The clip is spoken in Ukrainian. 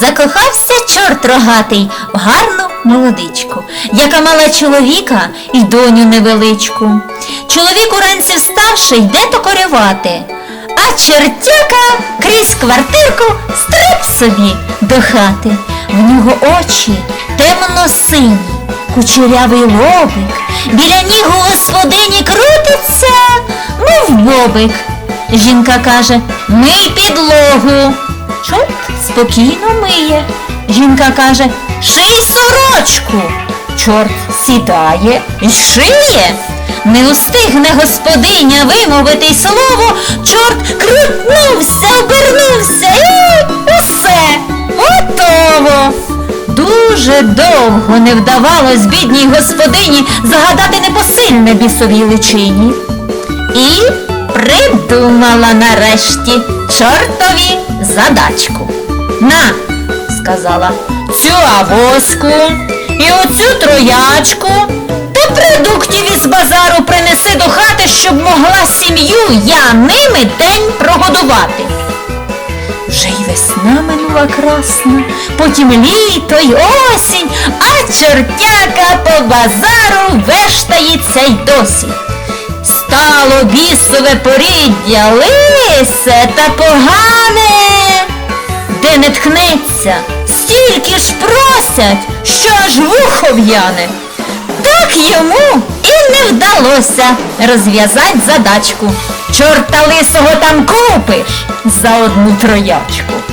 Закохався чорт рогатий в гарну молодичку, яка мала чоловіка і доню невеличку. Чоловік уранці вставши йде токорювати, а чертяка крізь квартирку стриб собі до хати. В нього очі темно-сині, кучерявий лобик, біля ніг у господині крутиться, мов бобик. Жінка каже, мий підлогу. Спокійно миє. Жінка каже, ший сорочку. Чорт сідає і шиє. Не устигне господиня вимовити слово, чорт крутнувся, обернувся і усе готово. Дуже довго не вдавалось бідній господині загадати непосильне бісовій личині. І придумала нарешті чортові задачку. На, сказала, цю авоську і оцю троячку та продуктів із базару принеси до хати, щоб могла сім'ю я ними день прогодувати. Вже й весна минула красна, потім літо й осінь, а чортяка по базару вештається й досі. Стало бісове поріддя лисе та погане, не ткнеться, стільки ж просять, що аж вухо в'яне. Так йому і не вдалося розв'язати задачку. Чорта лисого там купиш за одну троячку.